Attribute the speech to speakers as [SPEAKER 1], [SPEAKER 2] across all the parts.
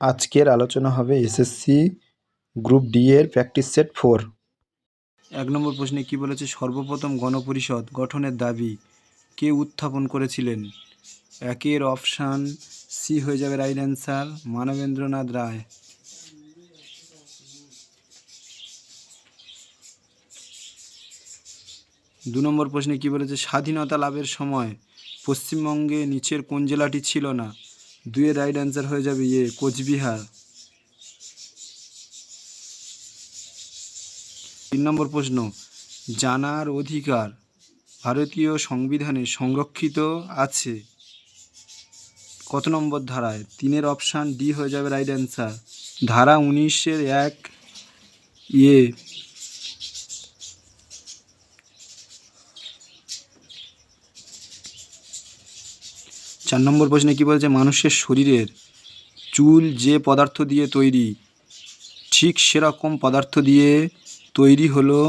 [SPEAKER 1] আজকের আলোচনা হবে এসএসসি গ্রুপ ডি এর প্র্যাকটিস সেট ফোর।
[SPEAKER 2] এক নম্বর প্রশ্নে কি বলেছে, সর্বপ্রথম গণপরিষদ গঠনের দাবি কে উত্থাপন করেছিলেন? একের অপশান সি হয়ে যাবে রাইট অ্যান্সার মানবেন্দ্রনাথ রায়। দু নম্বর প্রশ্নে কি বলেছে, স্বাধীনতা লাভের সময় পশ্চিমবঙ্গে নিচের কোন জেলাটি ছিল না? দুইয়ের রাইট অ্যান্সার হয়ে যাবে ইয়ে কোচবিহার। তিন নম্বর প্রশ্ন, জানার অধিকার ভারতীয় সংবিধানে সংরক্ষিত আছে? কত নম্বর ধারায়? তিনের অপশান ডি হয়ে যাবে রাইট অ্যান্সার ধারা উনিশের এক ইয়ে চার নম্বর প্রশ্নে কি বলছে? মানুষের শরীরের চুল যে পদার্থ দিয়ে তৈরি, ঠিক সেরকম পদার্থ দিয়ে তৈরি হলো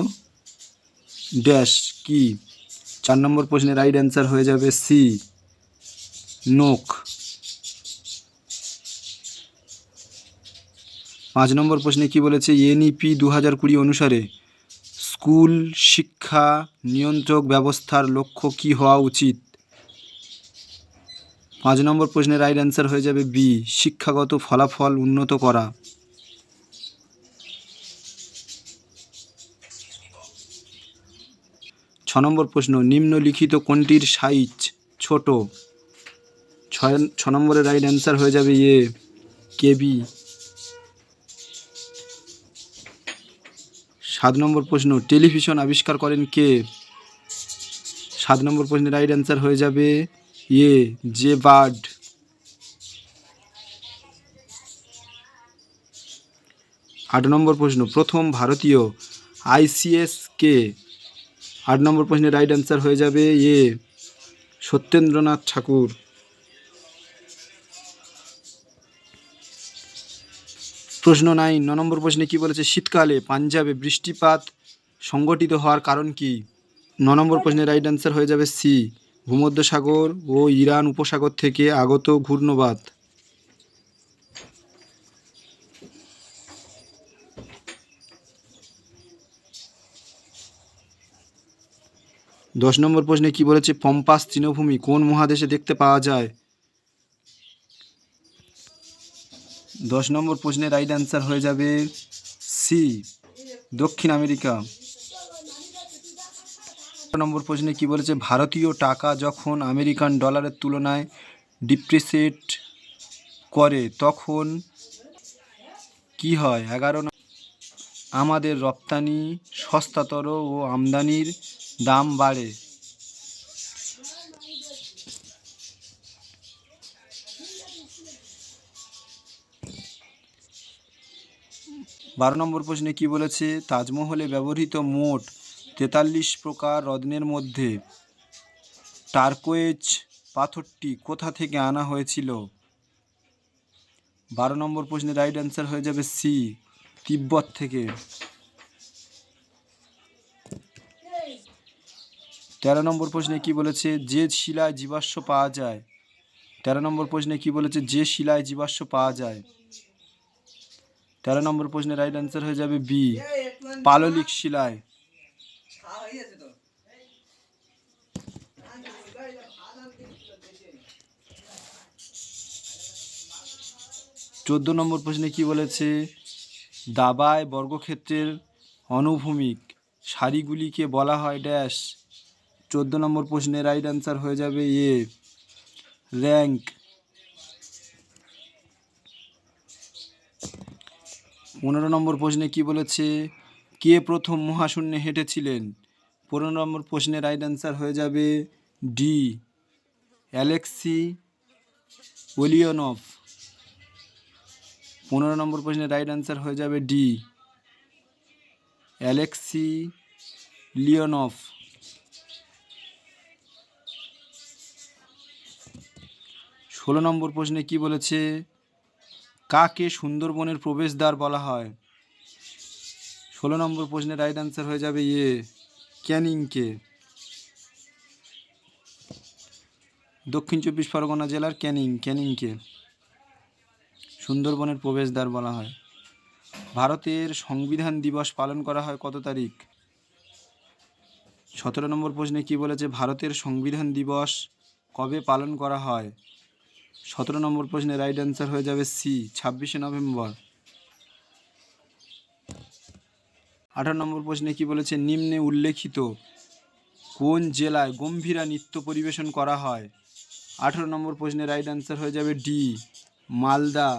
[SPEAKER 2] ড্যাশ কি? চার নম্বর প্রশ্নের রাইট অ্যান্সার হয়ে যাবে সি নোক পাঁচ নম্বর প্রশ্নে কি বলেছে? এনইপি দু হাজার কুড়ি অনুসারে স্কুল শিক্ষা নিয়ন্ত্রক ব্যবস্থার লক্ষ্য কি হওয়া উচিত? পাঁচ নম্বর প্রশ্নের রাইট অ্যান্সার হয়ে যাবে বি শিক্ষাগত ফলাফল উন্নত করা। ছ নম্বর প্রশ্ন, নিম্নলিখিত কোনটির সাইজ ছোট? ছয়, ছ নম্বরের রাইট অ্যান্সার হয়ে যাবে ইয়ে কেবি সাত নম্বর প্রশ্ন, টেলিভিশন আবিষ্কার করেন কে? সাত নম্বর প্রশ্নের রাইট অ্যান্সার হয়ে যাবে ইয়ে জে বার্ড আট নম্বর প্রশ্ন প্রথম ভারতীয় আইসিএস কে আট নম্বর প্রশ্নের রাইট অ্যান্সার হয়ে যাবে এ সত্যেন্দ্রনাথ ঠাকুর। প্রশ্ন নাইন ন নম্বর প্রশ্নে কি বলেছে? শীতকালে পাঞ্জাবে বৃষ্টিপাত সংগঠিত হওয়ার কারণ কি? ন নম্বর প্রশ্নের রাইট অ্যান্সার হয়ে যাবে সি ভূমধ্যসাগর ও ইরান উপসাগর থেকে আগত ঘূর্ণবাদ। দশ নম্বর প্রশ্নে কি বলেছে, পম্পাস তৃণভূমি কোন মহাদেশে দেখতে পাওয়া যায়? দশ নম্বর প্রশ্নের রাইট অ্যান্সার হয়ে যাবে সি, দক্ষিণ আমেরিকা। নম্বর প্রশ্নে কি বলেছে, ভারতীয় টাকা যখন আমেরিকান ডলারের তুলনায় ডিপ্রিসিয়েট করে, তখন কি হয়? এগারো আমাদের রপ্তানি সস্তাতর ও আমদানির দাম বাড়ে। বারো নম্বর প্রশ্নে কি বলেছে, তাজমহলে ব্যবহৃত মোট তেতাল্লিশ প্রকার রত্নের মধ্যে টার্কোয়েজ পাথরটি কোথা থেকে আনা হয়েছিল? বারো নম্বর প্রশ্নের রাইট অ্যান্সার হয়ে যাবে সি, তিব্বত থেকে। তেরো নম্বর প্রশ্নে কি বলেছে, যে শিলায় জীবাশ্ম পাওয়া যায়? তেরো নম্বর প্রশ্নে কি বলেছে, যে শিলায় জীবাশ্ম পাওয়া যায়? তেরো নম্বর প্রশ্নের রাইট অ্যান্সার হয়ে যাবে বি, পাললিক শিলায়। চোদ্দ নম্বর প্রশ্নে কি বলেছে? দাবায় বর্গক্ষেত্রের অনুভূমিক সারিগুলিকে বলা হয় ড্যাশ। চোদ্দ নম্বর প্রশ্নের রাইট অ্যান্সার হয়ে যাবে এ। র্যাঙ্ক। পনেরো নম্বর প্রশ্নে কি বলেছে? কে প্রথম মহাশূন্যে হেঁটেছিলেন? পনেরো নম্বর প্রশ্নের রাইট অ্যান্সার হয়ে যাবে ডি অ্যালেক্সি ওলিয়নফ। পনেরো নম্বর প্রশ্নের রাইট অ্যান্সার হয়ে যাবে ডি অ্যালেক্সি লিওনফ। ষোলো নম্বর প্রশ্নে কি বলেছে? কাকে সুন্দরবনের প্রবেশদ্বার বলা হয়? ষোলো নম্বর প্রশ্নের রাইট অ্যান্সার হয়ে যাবে ইয়ে ক্যানিংকে। দক্ষিণ চব্বিশ পরগনা জেলার ক্যানিং, ক্যানিংকে। সুন্দরবনের প্রবেশদ্বার বলা হয়। ভারতের সংবিধান দিবস পালন করা হয় কত তারিখ? সতেরো নম্বর প্রশ্নে কি বলেছে, ভারতের সংবিধান দিবস কবে পালন করা হয়? সতেরো নম্বর প্রশ্নে রাইট অ্যান্সার হয়ে যাবে সি, ছাব্বিশে নভেম্বর। আঠারো নম্বর প্রশ্নে কি বলেছে? নিম্নে উল্লেখিত কোন জেলায় গম্ভীরা নৃত্য পরিবেশন করা হয়? আঠারো নম্বর প্রশ্নে রাইট অ্যান্সার হয়ে যাবে ডি মালদা।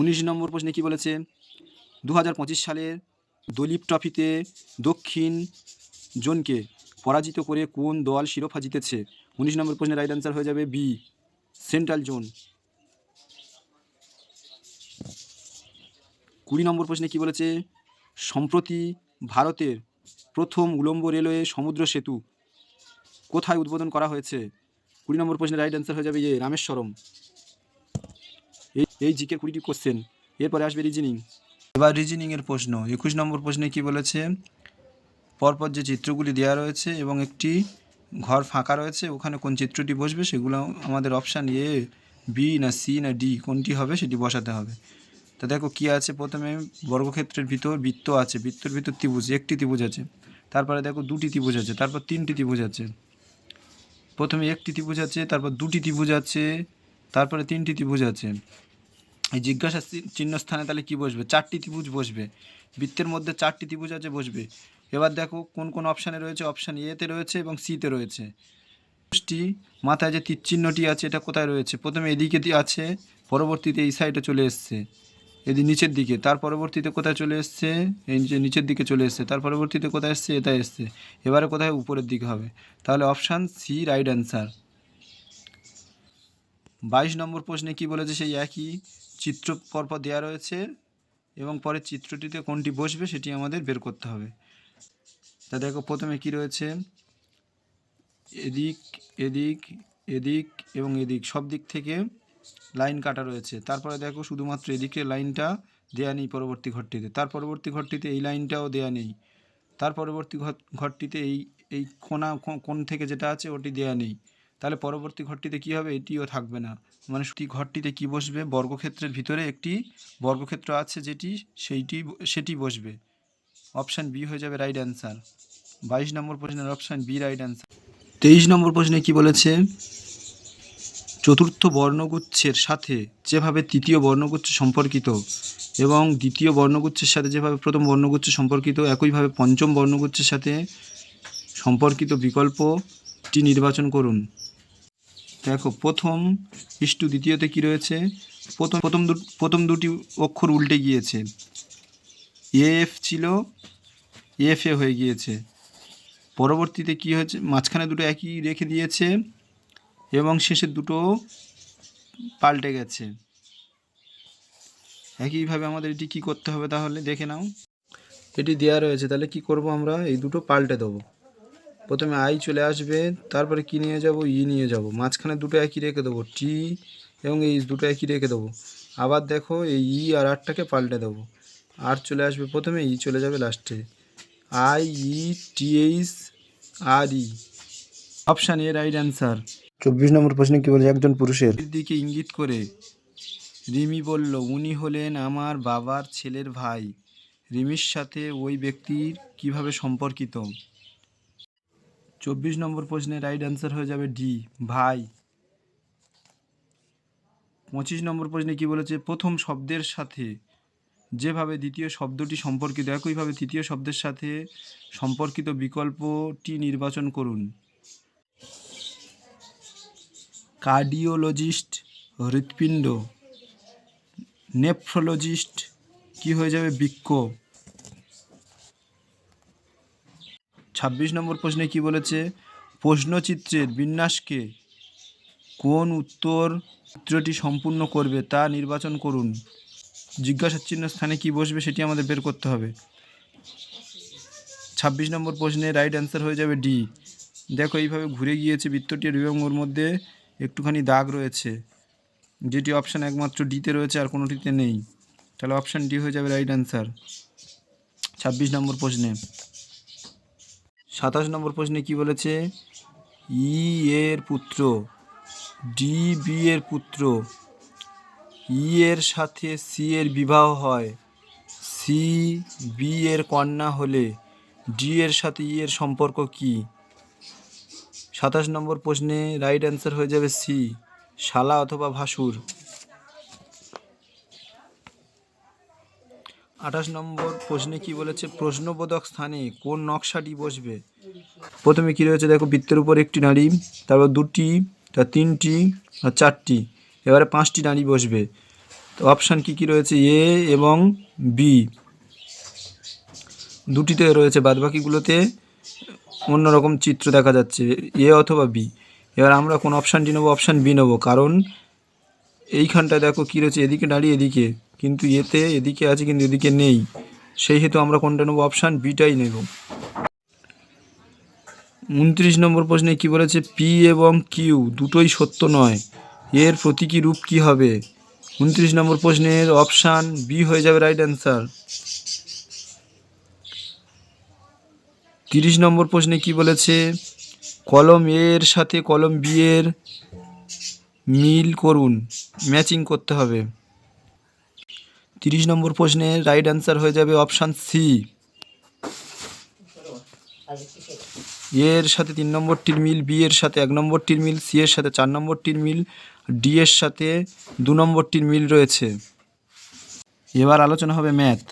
[SPEAKER 2] উনিশ নম্বর প্রশ্নে কি বলেছে? দু হাজার পঁচিশ সালের দলীপ ট্রফিতে দক্ষিণ জোনকে পরাজিত করে কোন দল শিরোপা জিতেছে? উনিশ নম্বর প্রশ্নের রাইট অ্যান্সার হয়ে যাবে বি সেন্ট্রাল জোন। কুড়ি নম্বর প্রশ্নে কি বলেছে? সম্প্রতি ভারতের প্রথম উলম্ব রেলওয়ে সমুদ্র সেতু কোথায় উদ্বোধন করা হয়েছে? কুড়ি নম্বর প্রশ্নের রাইট অ্যান্সার হয়ে যাবে এ, রামেশ্বরম। এই এই জিকে কুড়িটি কোশ্চেন এরপরে আসবে রিজনিং। এবার রিজনিংয়ের প্রশ্ন। একুশ নম্বর প্রশ্নে কি বলেছে? পরপর যে চিত্রগুলি দেওয়া রয়েছে এবং একটি ঘর ফাঁকা রয়েছে, ওখানে কোন চিত্রটি বসবে সেগুলো আমাদের অপশান এ, বি না সি না ডি কোনটি হবে সেটি বসাতে হবে। তা দেখো কী আছে প্রথমে? বর্গক্ষেত্রের ভিতর বৃত্ত আছে, বৃত্তর ভিতর ত্রিভুজ, একটি ত্রিভুজ আছে। তারপরে দেখো দুটি ত্রিভুজ আছে, তারপর তিনটি ত্রিভুজ আছে। প্রথমে একটি ত্রিভুজ আছে, তারপর দুটি ত্রিভুজ আছে, তারপরে তিনটি ত্রিভুজ আছে। এই জিজ্ঞাসা চি- চিহ্ন স্থানে তাহলে কি বসবে? চারটি ত্রিভুজ বসবে। বৃত্তের মধ্যে চারটি ত্রিভুজ আছে, বসবে। এবার দেখো কোন কোন অপশানে রয়েছে? অপশান এতে রয়েছে এবং সিতে রয়েছে। ত্রিভুজটি, মাথায় যে তীর চিহ্নটি আছে, এটা কোথায় রয়েছে? প্রথমে এদিকে আছে, পরবর্তীতে এই সাইডে চলে এসছে। এদি নিচের দিকে, তার পরবর্তীতে কোথায় চলে এসছে? এই নিচে নিচের দিকে চলে এসছে, তার পরবর্তীতে কোথায় এসছে? এটা এসছে। এবারে কোথায়? উপরের দিকে হবে। তাহলে অপশান সি রাইট অ্যান্সার বাইশ নম্বর প্রশ্নে কি বলেছে? সেই একই চিত্র পরপর দেওয়া রয়েছে এবং পরের চিত্রটিতে কোনটি বসবে সেটি আমাদের বের করতে হবে। তা দেখো, প্রথমে কি রয়েছে? এদিক এদিক এদিক এবং এদিক, সব দিক থেকে লাইন কাটা রয়েছে। তারপরে দেখো শুধুমাত্র এদিকে লাইনটা দেয়া নেই পরবর্তী ঘরটিতে। তার পরবর্তী ঘরটিতে এই লাইনটাও দেয়া নেই। তার পরবর্তী ঘর, ঘরটিতে এই এই কোনা, কো- কোণ থেকে যেটা আছে ওটি দেয়া নেই। তাহলে পরবর্তী ঘরটিতে কি হবে? এটিও থাকবে না। মানে সেটি ঘরটিতে কি বসবে? বর্গক্ষেত্রের ভিতরে একটি বর্গক্ষেত্র আছে যেটি সেইটি, সেটি বসবে। অপশান বি হয়ে যাবে রাইট অ্যান্সার। বাইশ নম্বর প্রশ্নের অপশান বি রাইট অ্যান্সার। তেইশ নম্বর প্রশ্নে কি বলেছে? চতুর্থ বর্ণগুচ্ছের সাথে যেভাবে তৃতীয় বর্ণগুচ্ছ সম্পর্কিত এবং দ্বিতীয় বর্ণগুচ্ছের সাথে যেভাবে প্রথম বর্ণগুচ্ছ সম্পর্কিত, একইভাবে পঞ্চম বর্ণগুচ্ছের সাথে সম্পর্কিত বিকল্পটি নির্বাচন করুন। দেখো, প্রথম ইস্টু দ্বিতীয়তে কি রয়েছে? প্রথম প্রথম প্রথম দুটি অক্ষর উল্টে গিয়েছে। এফ ছিল এফ এ হয়ে গিয়েছে। পরবর্তীতে কি হয়েছে? মাঝখানে দুটো একই রেখে দিয়েছে। এবং শেষের দুটো পাল্টে গেছে। একইভাবে আমাদের এটি কি করতে হবে তাহলে? দেখে নাও। এটি দেওয়া রয়েছে। তাহলে কি করব আমরা? এই দুটো পাল্টে দেবো। প্রথমে আই চলে আসবে, তারপরে কি নিয়ে যাব? ই নিয়ে যাব। মাঝখানে দুটো একই রেখে দেবো টি এবং এই দুটো একই রেখে দেবো। আবার দেখো এই ই আর আরটাকে পাল্টে দেবো। আর চলে আসবে প্রথমে ই চলে যাবে লাস্টে I E T H R E option A right answer
[SPEAKER 1] চব্বিশ নম্বর প্রশ্নে কি বলেছে? একজন পুরুষের।
[SPEAKER 2] দিকে ইঙ্গিত করে, রিমি বলল, উনি হলেন আমার বাবার ছেলের ভাই। রিমির সাথে ওই ব্যক্তির কীভাবে সম্পর্কিত? চব্বিশ নম্বর প্রশ্নের রাইট অ্যান্সার হয়ে যাবে ডি, ভাই। পঁচিশ নম্বর প্রশ্নে কি বলেছে? প্রথম শব্দের সাথে যেভাবে দ্বিতীয় শব্দটি সম্পর্কিত, একইভাবে তৃতীয় শব্দের সাথে সম্পর্কিত বিকল্পটি নির্বাচন করুন। কার্ডিওলজিস্ট হৃৎপিণ্ড, নেফ্রোলজিস্ট, কি হয়ে যাবে বৃক্ক? ছাব্বিশ নম্বর প্রশ্নে কি বলেছে? প্রশ্নচিত্রের বিন্যাসকে কোন উত্তর চিত্রটি সম্পূর্ণ করবে তা নির্বাচন করুন। জিজ্ঞাসা চিহ্ন স্থানে কি বসবে সেটি আমাদের বের করতে হবে। ছাব্বিশ নম্বর প্রশ্নে রাইট অ্যান্সার হয়ে যাবে ডি। দেখো, এইভাবে ঘুরে গিয়েছে বৃত্তটির এবং মধ্যে। একটুখানি দাগ রয়েছে। যেটি অপশান একমাত্র ডিতে রয়েছে আর কোনোটিতে নেই। তাহলে অপশান ডি হয়ে যাবে রাইট অ্যান্সার ছাব্বিশ নম্বর প্রশ্নে। সাতাশ নম্বর প্রশ্নে কি বলেছে? ই এর পুত্র ডি বি এর পুত্র ই এর সাথে সি এর বিবাহ হয়। সি বি এর কন্যা হলে ডি এর সাথে ই এর সম্পর্ক কি? সাতাশ নম্বর প্রশ্নে রাইট অ্যান্সার হয়ে যাবে সি শালা অথবা ভাসুর। আঠাশ নম্বর প্রশ্নে কি বলেছে, প্রশ্নবোধক স্থানে কোন নকশাটি বসবে? প্রথমে কি রয়েছে দেখো, বৃত্তের উপর একটি নারী তারপর দুটি তার তিনটি, আর চারটি। এবারে পাঁচটি নারী বসবে। তো অপশান কি কি রয়েছে? এ এবং বি দুটিতে রয়েছে, বাদবাকিগুলোতে অন্যরকম চিত্র দেখা যাচ্ছে, এ অথবা বি। এবার আমরা কোন অপশানটি নেব অপশান বি নেব, কারণ এইখানটায় দেখো কী রয়েছে, এদিকে দাঁড়িয়ে এদিকে, কিন্তু এতে এদিকে আছে কিন্তু এদিকে নেই। সেই হেতু আমরা কোনটা নেব অপশান বিটাই নেব। উনত্রিশ নম্বর প্রশ্নে কি বলেছে পি এবং কিউ দুটোই সত্য নয়, এর প্রতীকী রূপ কি হবে? উনত্রিশ নম্বর প্রশ্নের অপশান বি হয়ে যাবে রাইট অ্যান্সার তিরিশ নম্বর প্রশ্নে কি বলেছে? কলম এর সাথে কলম বি এর মিল করুন, ম্যাচিং করতে হবে। তিরিশ নম্বর প্রশ্নের রাইট অ্যান্সার হয়ে যাবে অপশান সি এর সাথে তিন নম্বরটির মিল বি এর সাথে এক নম্বরটির মিল সি এর সাথে চার নম্বরটির মিল ডি এর সাথে দু নম্বরটির মিল রয়েছে। এবার আলোচনা হবে ম্যাথ,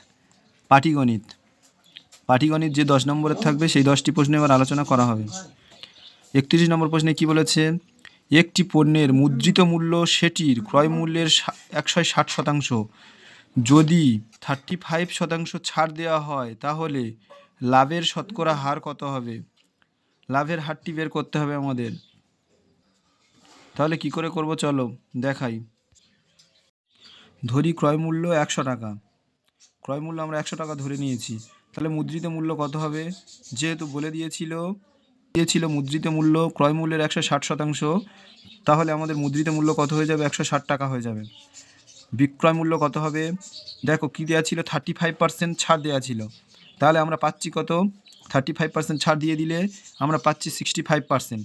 [SPEAKER 2] পাটিগণিত। পাটিগণিত যে দশ নম্বরের থাকবে, সেই দশটি প্রশ্ন এবার আলোচনা করা হবে। একত্রিশ নম্বর প্রশ্নে কি বলেছে? একটি পণ্যের মুদ্রিত মূল্য সেটির ক্রয় মূল্যের একশো ষাট শতাংশ। যদি থার্টি ফাইভ শতাংশ ছাড় দেওয়া হয়, তাহলে লাভের শতকরা হার কত হবে? লাভের হারটি বের করতে হবে আমাদের। তাহলে কি করে করব? চলো, দেখাই। ধরি ক্রয় মূল্য একশো টাকা। ক্রয় মূল্য আমরা একশো টাকা ধরে নিয়েছি। তাহলে মুদ্রিত মূল্য কত হবে? যেহেতু বলে দিয়েছিল দিয়েছিল মুদ্রিত মূল্য ক্রয় মূল্যের একশো ষাট শতাংশ, তাহলে আমাদের মুদ্রিত মূল্য কত হয়ে যাবে? একশো ষাট টাকা হয়ে যাবে। বিক্রয় মূল্য কত হবে? দেখো কী দেওয়া ছিল? থার্টি ফাইভ পার্সেন্ট ছাড় দেওয়া ছিল। তাহলে আমরা পাচ্ছি কত? থার্টি ফাইভ পার্সেন্ট ছাড় দিয়ে দিলে আমরা পাচ্ছি সিক্সটি ফাইভ পার্সেন্ট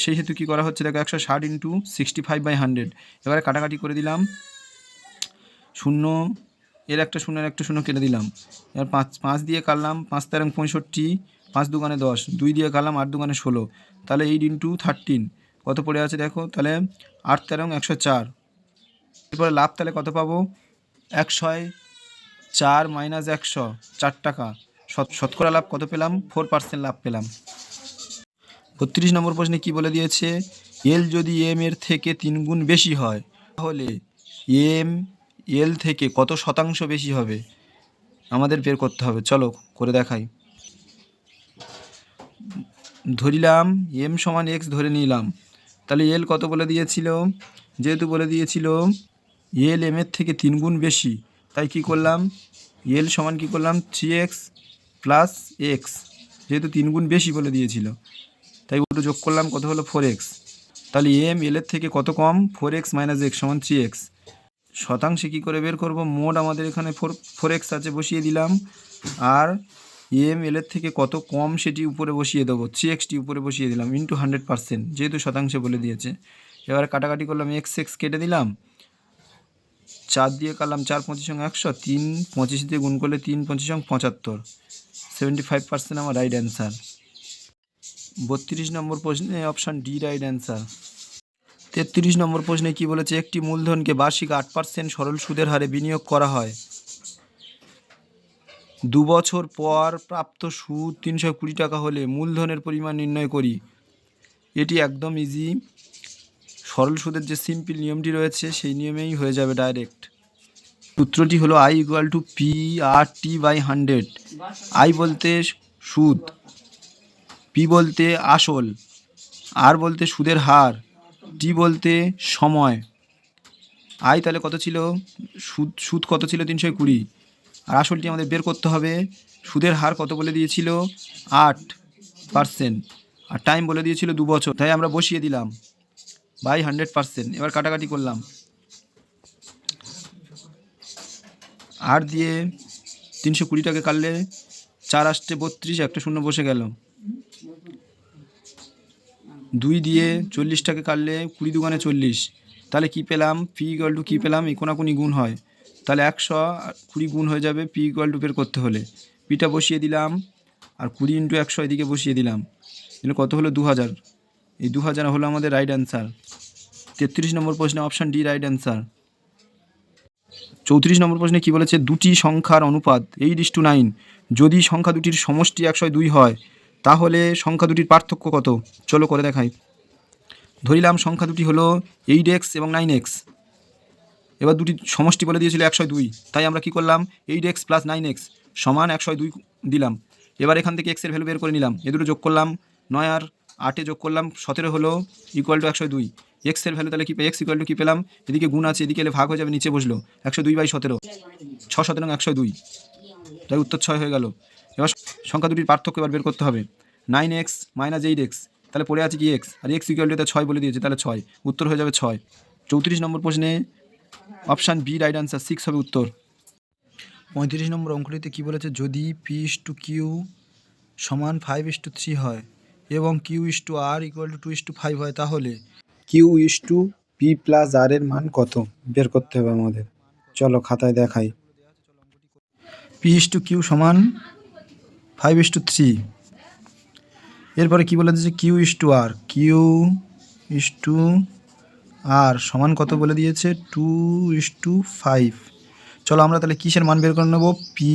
[SPEAKER 2] সেই হেতু কী করা হচ্ছে? দেখো একশো ষাট into sixty five by hundred এবারে কাটাকাটি করে দিলাম। শূন্য এর একটা শূন্য একটা শূন্য কেটে দিলাম। এবার পাঁচ পাঁচ দিয়ে কাটলাম, পাঁচ তেরো পঁয়ষট্টি, পাঁচ দোকানে দশ, দুই দিয়ে কাটলাম আট দোকানে ষোলো। তাহলে এইট ইন্টু থার্টিন কত পড়ে আছে দেখো? তাহলে আট তেরো একশো চার। এরপরে লাভ তাহলে কত পাবো? একশয় চার মাইনাস একশো, চার টাকা। শতকরা লাভ কত পেলাম? ফোর পার্সেন্ট লাভ পেলাম। বত্রিশ নম্বর প্রশ্নে কি বলে দিয়েছে? এল যদি এম এর থেকে তিন গুণ বেশি হয়, তাহলে এম এল থেকে কত শতাংশ বেশি হবে? আমাদের বের করতে হবে। চলো, করে দেখাই। ধরিলাম এম সমান এক্স ধরে নিলাম। তাহলে এল কত বলে দিয়েছিল? যেহেতু বলে দিয়েছিল, এল এম এর থেকে তিন গুণ বেশি। তাই কি করলাম? এল সমান কি করলাম? থ্রি এক্স প্লাস এক্স যেহেতু তিন গুণ বেশি বলে দিয়েছিল। তাই ওটা যোগ করলাম, কত হলো? ফোর এক্স তাহলে এম এলের থেকে কত কম? ফোর এক্স মাইনাস এক্স সমান থ্রি এক্স শতাংশে কী করে বের করব? মোট আমাদের এখানে ফোর ফোর এক্স আছে, বসিয়ে দিলাম। আর এম এলের থেকে কত কম সেটি উপরে বসিয়ে দেবো? থ্রি এক্সটি উপরে বসিয়ে দিলাম ইন্টু হান্ড্রেড পার্সেন্ট যেহেতু শতাংশে বলে দিয়েছে। এবারে কাটাকাটি করলাম, এক্স এক্স কেটে দিলাম। চার দিয়ে কাটলাম, চার পঁচিশ সঙ্গে একশো, তিন পঁচিশ দিয়ে গুণ করলে তিন পঁচিশ সঙ্গে পঁচাত্তর। সেভেন্টি ফাইভ পার্সেন্ট আমার রাইট অ্যান্সার বত্রিশ নম্বর প্রশ্নে অপশান ডি রাইট অ্যান্সার তেত্রিশ নম্বর প্রশ্নে কি বলেছে, একটি মূলধনকে বার্ষিক আট পার্সেন্ট সরল সুদের হারে বিনিয়োগ করা হয়। দু বছর পর প্রাপ্ত সুদ তিনশো কুড়ি টাকা হলে মূলধনের পরিমাণ নির্ণয় করি। এটি একদম ইজি সরল সুদের যে সিম্পল নিয়মটি রয়েছে, সেই নিয়মেই হয়ে যাবে ডাইরেক্ট সূত্রটি হলো I equal to P R T by hundred I বলতে সুদ পি বলতে আসল আর বলতে সুদের হার। টি বলতে সময়। আই তাহলে কত ছিল? সুদ সুদ কত ছিল তিনশো কুড়ি? আর আসলটি আমাদের বের করতে হবে। সুদের হার কত বলে দিয়েছিল? আট পার্সেন্ট আর টাইম বলে দিয়েছিল দু বছর। তাই আমরা বসিয়ে দিলাম। বাই হান্ড্রেড পার্সেন্ট এবার কাটাকাটি করলাম। আট দিয়ে তিনশো কুড়িটাকে কাটলে চার আসতে বত্রিশ, একটা শূন্য বসে গেল। দুই দিয়ে চল্লিশটাকে কাটলে কুড়ি দুগানে চল্লিশ। তাহলে কি পেলাম? পি ইকুয়াল টু কী পেলাম? কোনাকুনি গুণ হয়। তাহলে একশো কুড়ি গুণ হয়ে যাবে পি ইকুয়াল টু বের করতে হলে। পিটা বসিয়ে দিলাম আর কুড়ি ইন্টু একশো এদিকে বসিয়ে দিলাম। তাহলে কত হলো? দু হাজার এই দু হাজার হলো আমাদের রাইট অ্যান্সার তেত্রিশ নম্বর প্রশ্নে অপশান ডি রাইট অ্যান্সার চৌত্রিশ নম্বর প্রশ্নে কি বলেছে? দুটি সংখ্যার অনুপাত এইট ইস টু নাইন যদি সংখ্যা দুটির সমষ্টি একশো দুই হয় তাহলে সংখ্যা দুটির পার্থক্য কত? চলো করে দেখাই। ধরিলাম সংখ্যা দুটি হলো এইট এক্স এবং নাইন এক্স। এবার দুটি সমষ্টি বলে দিয়েছিল একশো দুই। তাই আমরা কি করলাম? Eight X plus nine X সমান একশো দুই দিলাম। এবার এখান থেকে এক্সের ভ্যালু বের করে নিলাম। এ দুটো যোগ করলাম নয় আর আটে যোগ করলাম সতেরো হলো ইকুয়াল টু একশো দুই। এক্সের ভ্যালু তাহলে কি এক্স ইকুয়াল টু কী পেলাম? এদিকে গুণ আছে, এদিকে এলে ভাগ হয়ে যাবে, নিচে বসল। একশো দুই বাই সতেরো। ছ সতেরো একশো দুই। তাই উত্তর ছয় হয়ে গেল। এবার সংখ্যা দুটির পার্থক্য এবার বের করতে হবে। Nine X minus eight X তাহলে পড়ে আছে কি এক্স আর এক্স ইকুয়াল টু ছয় বলে দিয়েছে, তাহলে ছয়। উত্তর হয়ে যাবে ছয়। চৌত্রিশ নম্বর প্রশ্নে option B right answer six হবে উত্তর। পঁয়ত্রিশ নম্বর অঙ্কটিতে কী বলেছে? যদি পি ইস টু কিউ সমান ফাইভ ইস টু থ্রি হয় এবং Q is to R equal to two is to five হয়, তাহলে
[SPEAKER 1] Q is to P plus R এর মান কত? বের করতে হবে আমাদের। চলো খাতায় দেখাই।
[SPEAKER 2] পি ইস টু কিউ সমান ফাইভ ইস টু থ্রি এরপরে কী বলে দিয়েছে? Q is to R Q is to R সমান কত বলে দিয়েছে? টু ইস টু ফাইভ চলো আমরা তাহলে কিসের মান বের করে নেব? P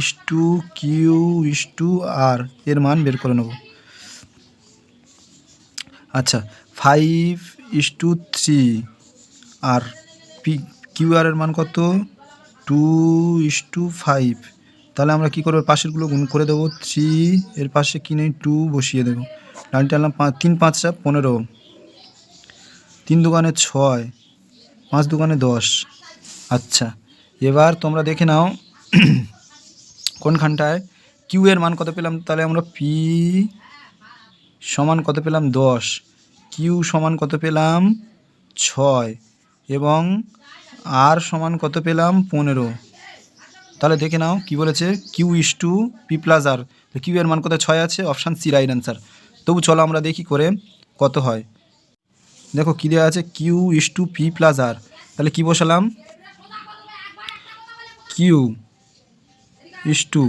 [SPEAKER 2] is to Q is to R এর মান বের করে নেব। আচ্ছা ফাইভ ইস টু থ্রি আর পি কিউ আর এর মান কত? টু ইস টু ফাইভ তাহলে আমরা কী করব? পাশেরগুলো গুণ করে দেবো। থ্রি এর পাশে কিনে টু বসিয়ে দেবো। লাইনটা আনলাম পাঁচ তিন পাঁচটা পনেরো। তিন দোকানে ছয়, পাঁচ দোকানে দশ। আচ্ছা এবার তোমরা দেখে নাও কোনখানটায় কিউ এর মান কত পেলাম? তাহলে আমরা পি সমান কত পেলাম? দশ। কিউ সমান কত পেলাম? ছয়। এবং আর সমান কত পেলাম? পনেরো। তাহলে দেখে নাও কি বলেছে Q is to P plus R Q এর মান কত ছয় আছে? অপশান সি রাইট অ্যান্সার তবু চলো আমরা দেখি করে কত হয়। দেখো কী দেওয়া আছে? Q is to P plus R তাহলে কী বসালাম? কিউ ইস টু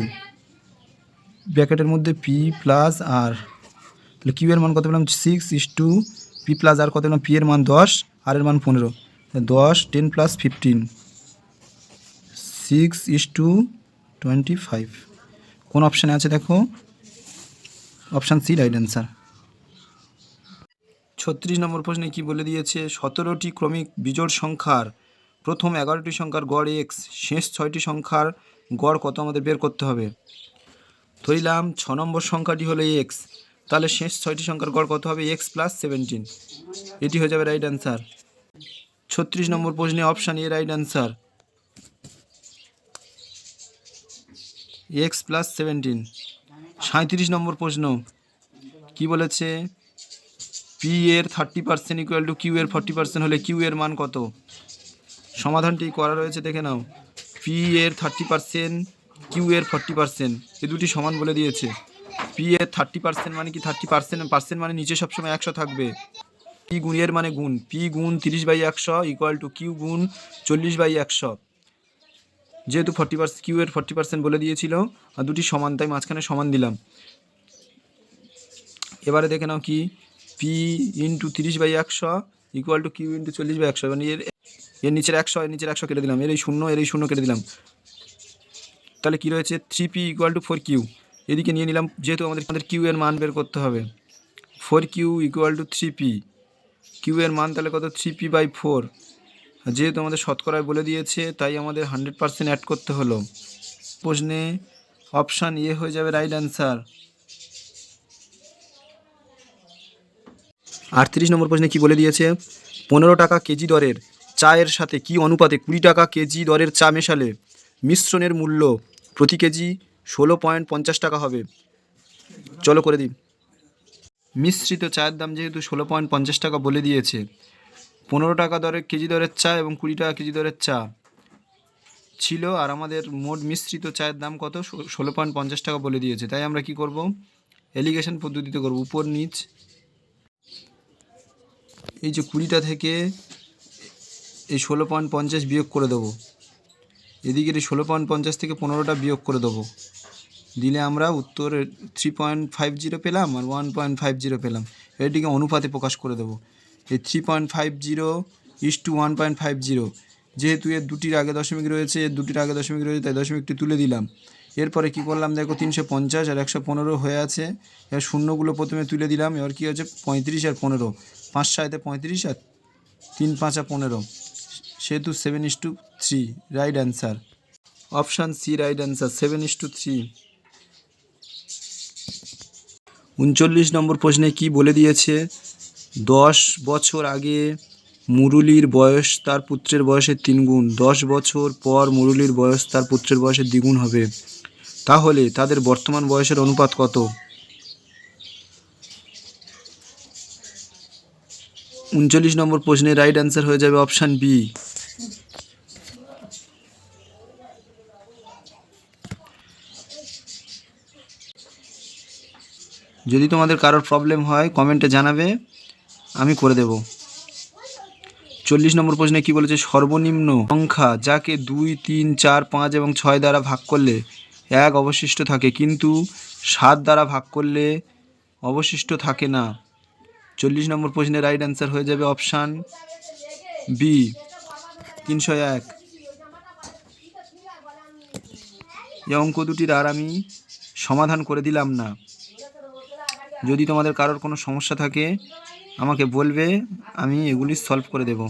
[SPEAKER 2] ব্র্যাকেটের মধ্যে পি প্লাস আর তাহলে কিউ এর মান কত পেলাম? Six is to P plus R কত পেলাম? পি এর মান দশ আর এর মান পনেরো। দশ ten plus fifteen six is to twenty five কোন অপশানে আছে দেখো? অপশান সি রাইট অ্যান্সার ছত্রিশ নম্বর প্রশ্নে কি বলে দিয়েছে? সতেরোটি ক্রমিক বিজোড় সংখ্যার প্রথম এগারোটি সংখ্যার গড় এক্স শেষ ছয়টি সংখ্যার গড় কত আমাদের বের করতে হবে? ধরিলাম ছ নম্বর সংখ্যাটি হলো এক্স তাহলে শেষ ছয়টি সংখ্যার গড় কত হবে? এক্স প্লাস সেভেন্টিন এটি হয়ে যাবে রাইট অ্যান্সার ছত্রিশ নম্বর প্রশ্নে option A right answer X plus seventeen সাঁত্রিশ নম্বর প্রশ্ন। কি বলেছে? পি এর thirty percent equal to Q এর ফর্টি পার্সেন্ট হলে কিউ এর মান কত? সমাধানটি করা রয়েছে, দেখে নাও। পি এর থার্টি পার্সেন্ট কিউ এর ফর্টি পার্সেন্ট এ দুটি সমান বলে দিয়েছে। পি এর থার্টি পার্সেন্ট মানে কি থার্টি পার্সেন্ট পার্সেন্ট মানে নিচে সবসময় একশো থাকবে। পি গুণ এর মানে গুণ। পি গুণ তিরিশ বাই একশো ইকুয়াল টু কিউ গুণ চল্লিশ বাই একশো। যেহেতু ফর্টি পার্সেন্ট কিউ এর ফর্টি পার্সেন্ট বলে দিয়েছিল, আর দুটি সমান, তাই মাঝখানে সমান দিলাম। এবারে দেখে নাও কি পি ইন্টু তিরিশ বাই একশো ইকুয়াল টু কিউ ইন্টু চল্লিশ বাই একশো মানে এর এর নিচের একশো, এর নিচের একশো কেটে দিলাম, এর এই শূন্য, এর এই শূন্য কেটে দিলাম। তাহলে কী রয়েছে? Three P equal to four Q এদিকে নিয়ে নিলাম, যেহেতু আমাদের আমাদের কিউ এর মান বের করতে হবে। Four Q equal to three P Q এর মান তাহলে কত? থ্রি পি বাই ফোর যেহেতু আমাদের শতকরায় বলে দিয়েছে, তাই আমাদের হান্ড্রেড পার্সেন্ট অ্যাড করতে হলো। প্রশ্নে অপশান এ হয়ে যাবে রাইট অ্যান্সার আটত্রিশ নম্বর প্রশ্নে কি বলে দিয়েছে? পনেরো টাকা কেজি দরের চায়ের সাথে কি অনুপাতে কুড়ি টাকা কেজি দরের চা মেশালে মিশ্রণের মূল্য প্রতি কেজি ষোলো পয়েন্ট পঞ্চাশ টাকা হবে? চলো করে দিই। মিশ্রিত চায়ের দাম যেহেতু ষোলো পয়েন্ট পঞ্চাশ টাকা বলে দিয়েছে পনেরো টাকা দরের কেজি দরের চা এবং কুড়ি টাকা কেজি দরের চা ছিল, আর আমাদের মোট মিশ্রিত চায়ের দাম কত? ষোলো পয়েন্ট পঞ্চাশ টাকা বলে দিয়েছে। তাই আমরা কি করব? এলিগেশন পদ্ধতিতে করব। উপর নিচ। এই যে কুড়িটা থেকে এই ষোলো পয়েন্ট পঞ্চাশ বিয়োগ করে দেবো। এদিকের এই ষোলো পয়েন্ট পঞ্চাশ থেকে পনেরোটা বিয়োগ করে দেবো। দিলে আমরা উত্তর থ্রি পয়েন্ট ফাইভ জিরো পেলাম আর ওয়ান পয়েন্ট ফাইভ জিরো পেলাম। এটিকে অনুপাতে প্রকাশ করে দেবো। এই three point five zero is to one point five zero যেহেতু এর দুটির আগে দশমিক রয়েছে, এর দুটির আগে দশমিক রয়েছে, তাই দশমিকটি তুলে দিলাম। এরপরে কি করলাম? দেখো তিনশো পঞ্চাশ আর একশো পনেরো হয়ে আছে। এবার শূন্যগুলো প্রথমে তুলে দিলাম। এবার কী হচ্ছে পঁয়ত্রিশ আর পনেরো। পাঁচ সাইতে পঁয়ত্রিশ আর তিন পাঁচা পনেরো। সেহেতু seven is to three right answer option C right answer seven is to three উনচল্লিশ নম্বর প্রশ্নে কি বলে দিয়েছে? দশ বছর আগে মুরুলির বয়স তার পুত্রের বয়সের তিন গুণ দশ বছর পর মুরুলির বয়স তার পুত্রের বয়সের দ্বিগুণ হবে। তাহলে তাদের বর্তমান বয়সের অনুপাত কত? উনচল্লিশ নম্বর প্রশ্নের রাইট অ্যান্সার হয়ে যাবে অপশান বি যদি তোমাদের কারোর প্রবলেম হয় কমেন্টে জানাবে। আমি করে দেব। চল্লিশ নম্বর প্রশ্নে কি বলেছে? সর্বনিম্ন সংখ্যা যাকে দুই, তিন, চার, পাঁচ এবং ছয় দ্বারা ভাগ করলে এক অবশিষ্ট থাকে, কিন্তু সাত দ্বারা ভাগ করলে অবশিষ্ট থাকে না। চল্লিশ নম্বর প্রশ্নের রাইট অ্যান্সার হয়ে যাবে অপশান বি তিনশো এক। এই অঙ্ক দুটির আর আমি সমাধান করে দিলাম না। যদি তোমাদের কারোর কোনো সমস্যা থাকে আমাকে বলবে আমি এগুলি সলভ করে দেবো।